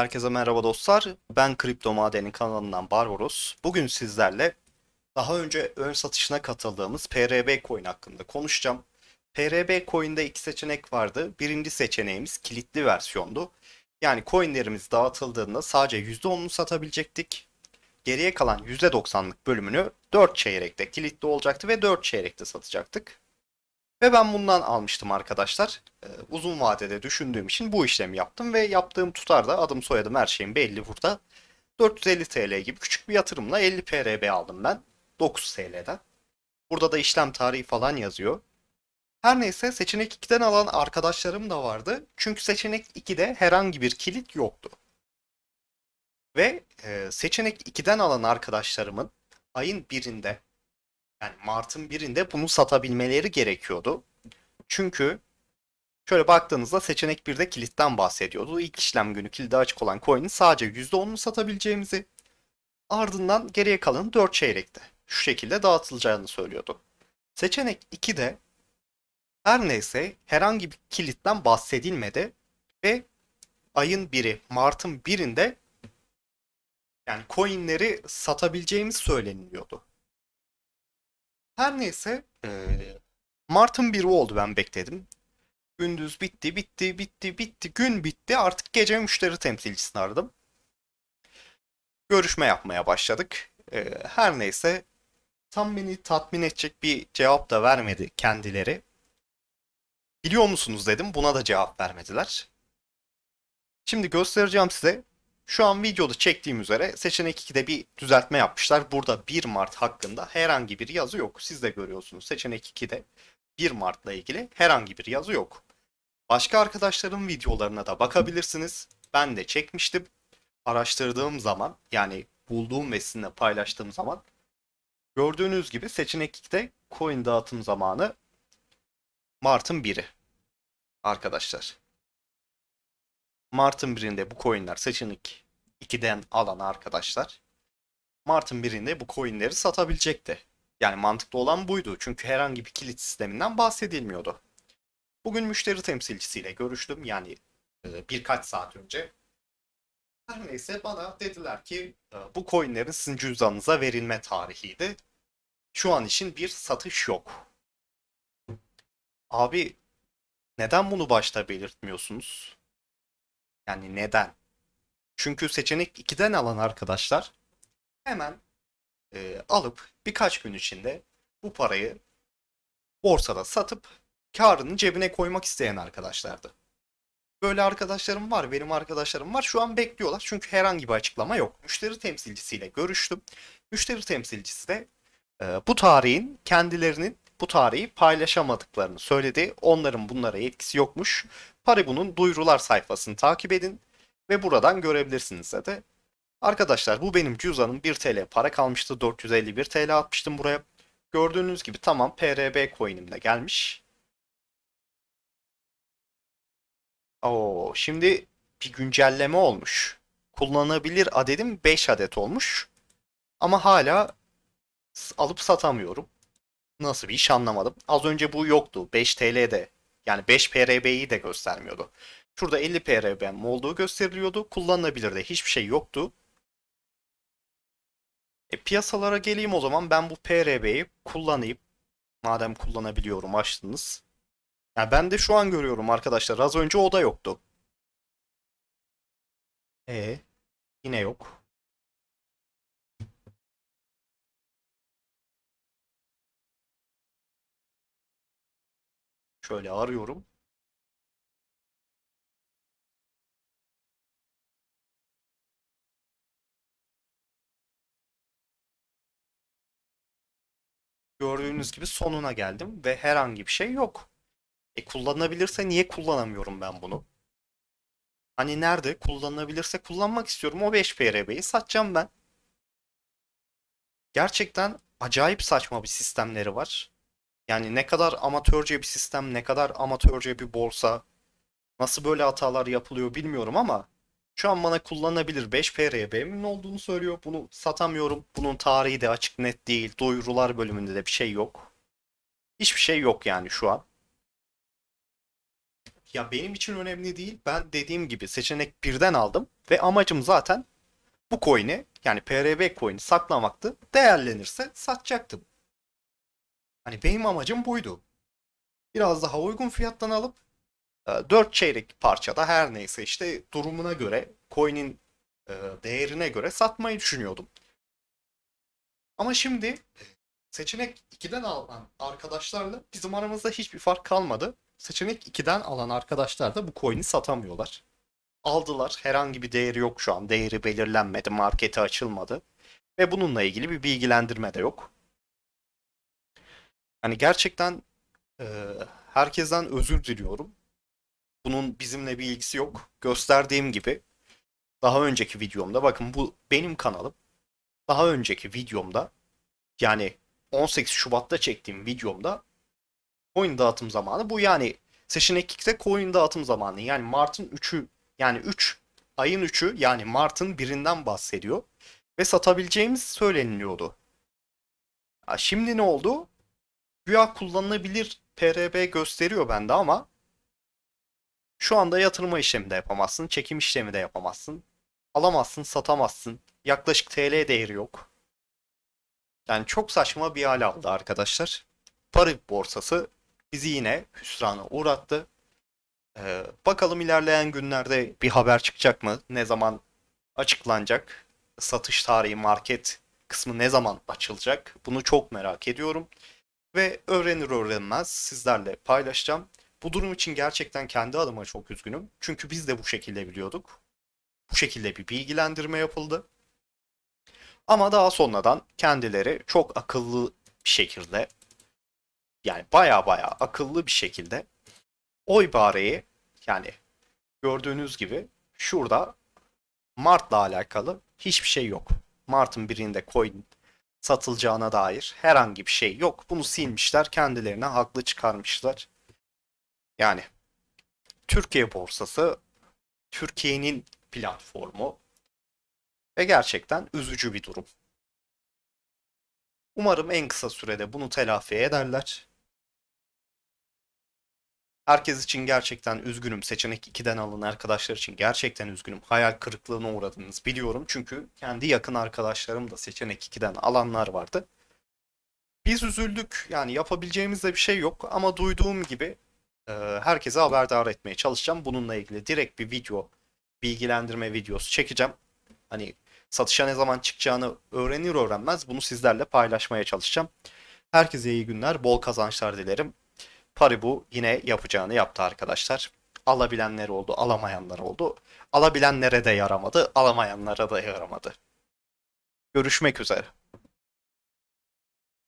Herkese merhaba dostlar. Ben Kripto Madeni kanalından Barbaros. Bugün sizlerle daha önce ön satışına katıldığımız PRB coin hakkında konuşacağım. PRB coin'de iki seçenek vardı. Birinci seçeneğimiz kilitli versiyondu. Yani coinlerimiz dağıtıldığında sadece %10'unu satabilecektik. Geriye kalan %90'lık bölümünü 4 çeyrekte kilitli olacaktı ve 4 çeyrekte satacaktık. Ve ben bundan almıştım arkadaşlar. Ee, uzun vadede düşündüğüm için bu işlemi yaptım ve yaptığım tutarda adım soyadım her şeyim belli burada. 450 TL gibi küçük bir yatırımla 50 PRB aldım ben 9 TL'den. Burada da işlem tarihi falan yazıyor. Her neyse seçenek 2'den alan arkadaşlarım da vardı. Çünkü seçenek 2'de herhangi bir kilit yoktu. Ve e, seçenek 2'den alan arkadaşlarımın ayın birinde yani Mart'ın birinde bunu satabilmeleri gerekiyordu. Çünkü şöyle baktığınızda seçenek 1'de kilitten bahsediyordu. İlk işlem günü kilidi açık olan coin'in sadece %10'unu satabileceğimizi ardından geriye kalan 4 çeyrekte şu şekilde dağıtılacağını söylüyordu. Seçenek 2'de her neyse herhangi bir kilitten bahsedilmedi ve ayın 1'i Mart'ın 1'inde yani coinleri satabileceğimiz söyleniliyordu. Her neyse eee, Mart'ın 1'i oldu ben bekledim. Gündüz bitti, bitti, bitti, bitti. Gün bitti. Artık gece müşteri temsilcisini aradım. Görüşme yapmaya başladık. Eee, her neyse tam beni tatmin edecek bir cevap da vermedi kendileri. Biliyor musunuz dedim. Buna da cevap vermediler. Şimdi göstereceğim size. Şu an videoda çektiğim üzere seçenek 2'de bir düzeltme yapmışlar. Burada 1 Mart hakkında herhangi bir yazı yok. Siz de görüyorsunuz. Seçenek 2'de 1 Mart'la ilgili herhangi bir yazı yok. Başka arkadaşların videolarına da bakabilirsiniz. Ben de çekmiştim. Araştırdığım zaman yani bulduğum ve sizinle paylaştığım zaman gördüğünüz gibi seçenek 2'de coin dağıtım zamanı Mart'ın 1'i. Arkadaşlar. Mart'ın birinde bu coinler seçenek 2'den alan arkadaşlar Mart'ın birinde bu coinleri satabilecekti. Yani mantıklı olan buydu. Çünkü herhangi bir kilit sisteminden bahsedilmiyordu. Bugün müşteri temsilcisiyle görüştüm. Yani e, birkaç saat önce. Her neyse bana dediler ki e, bu coinlerin sizin cüzdanınıza verilme tarihiydi. Şu an için bir satış yok. Abi neden bunu başta belirtmiyorsunuz? Yani neden? Çünkü seçenek 2'den alan arkadaşlar hemen e, alıp birkaç gün içinde bu parayı borsada satıp karını cebine koymak isteyen arkadaşlardı. Böyle arkadaşlarım var, benim arkadaşlarım var. Şu an bekliyorlar çünkü herhangi bir açıklama yok. Müşteri temsilcisiyle görüştüm. Müşteri temsilcisi de e, bu tarihin kendilerinin bu tarihi paylaşamadıklarını söyledi. Onların bunlara etkisi yokmuş. Paribu'nun duyurular sayfasını takip edin ve buradan görebilirsiniz dedi. Arkadaşlar bu benim cüzdanım 1 TL para kalmıştı 451 TL atmıştım buraya. Gördüğünüz gibi tamam PRB coin'im de gelmiş. Oo, şimdi bir güncelleme olmuş. Kullanılabilir adedim 5 adet olmuş. Ama hala alıp satamıyorum. Nasıl bir iş anlamadım. Az önce bu yoktu. 5 TL'de. Yani 5 PRB'yi de göstermiyordu. Şurada 50 PRB'm olduğu gösteriliyordu. Kullanılabilir de hiçbir şey yoktu. E, piyasalara geleyim o zaman ben bu PRB'yi kullanayım. Madem kullanabiliyorum açtınız. Yani ben de şu an görüyorum arkadaşlar. Az önce o da yoktu. E yine yok. Şöyle arıyorum. Gördüğünüz gibi sonuna geldim ve herhangi bir şey yok. E kullanılabilirse niye kullanamıyorum ben bunu? Hani nerede kullanılabilirse kullanmak istiyorum. O 5 PRB'yi satacağım ben. Gerçekten acayip saçma bir sistemleri var. Yani ne kadar amatörce bir sistem, ne kadar amatörce bir borsa, nasıl böyle hatalar yapılıyor bilmiyorum ama şu an bana kullanılabilir 5 PRB'min olduğunu söylüyor. Bunu satamıyorum. Bunun tarihi de açık net değil. Duyurular bölümünde de bir şey yok. Hiçbir şey yok yani şu an. ya benim için önemli değil. Ben dediğim gibi seçenek birden aldım ve amacım zaten bu coin'i yani PRB coin'i saklamaktı. Değerlenirse satacaktım. Hani benim amacım buydu. Biraz daha uygun fiyattan alıp 4 çeyrek parçada her neyse işte durumuna göre coin'in e, değerine göre satmayı düşünüyordum. Ama şimdi seçenek 2'den alan arkadaşlarla bizim aramızda hiçbir fark kalmadı. Seçenek 2'den alan arkadaşlar da bu coin'i satamıyorlar. Aldılar. Herhangi bir değeri yok şu an. Değeri belirlenmedi. Markete açılmadı. Ve bununla ilgili bir bilgilendirme de yok. Hani gerçekten e, herkesten özür diliyorum. Bunun bizimle bir ilgisi yok. Gösterdiğim gibi daha önceki videomda bakın bu benim kanalım. Daha önceki videomda yani 18 Şubat'ta çektiğim videomda coin dağıtım zamanı bu yani seçenek 2'de coin dağıtım zamanı yani Mart'ın 3'ü yani 3 ayın 3'ü yani Mart'ın birinden bahsediyor ve satabileceğimiz söyleniliyordu. Şimdi ne oldu? Güya kullanılabilir PRB gösteriyor bende ama şu anda yatırma işlemi de yapamazsın, çekim işlemi de yapamazsın. Alamazsın, satamazsın. Yaklaşık TL değeri yok. Yani çok saçma bir hal aldı arkadaşlar. Pari borsası bizi yine hüsrana uğrattı. Ee, bakalım ilerleyen günlerde bir haber çıkacak mı? Ne zaman açıklanacak? Satış tarihi, market kısmı ne zaman açılacak? Bunu çok merak ediyorum. Ve öğrenir öğrenmez sizlerle paylaşacağım. Bu durum için gerçekten kendi adıma çok üzgünüm. Çünkü biz de bu şekilde biliyorduk. Bu şekilde bir bilgilendirme yapıldı. Ama daha sonradan kendileri çok akıllı bir şekilde yani baya baya akıllı bir şekilde o ibareyi yani gördüğünüz gibi şurada Mart'la alakalı hiçbir şey yok. Mart'ın birinde coin satılacağına dair herhangi bir şey yok. Bunu silmişler, kendilerine haklı çıkarmışlar. Yani Türkiye borsası Türkiye'nin platformu ve gerçekten üzücü bir durum. Umarım en kısa sürede bunu telafi ederler. Herkes için gerçekten üzgünüm. Seçenek 2'den alın arkadaşlar için gerçekten üzgünüm. Hayal kırıklığına uğradınız biliyorum. Çünkü kendi yakın arkadaşlarım da seçenek 2'den alanlar vardı. Biz üzüldük. Yani yapabileceğimiz de bir şey yok. Ama duyduğum gibi e, herkese haberdar etmeye çalışacağım. Bununla ilgili direkt bir video, bilgilendirme videosu çekeceğim. Hani satışa ne zaman çıkacağını öğrenir öğrenmez bunu sizlerle paylaşmaya çalışacağım. Herkese iyi günler, bol kazançlar dilerim. Paribu yine yapacağını yaptı arkadaşlar. Alabilenler oldu, alamayanlar oldu. Alabilenlere de yaramadı, alamayanlara da yaramadı. Görüşmek üzere.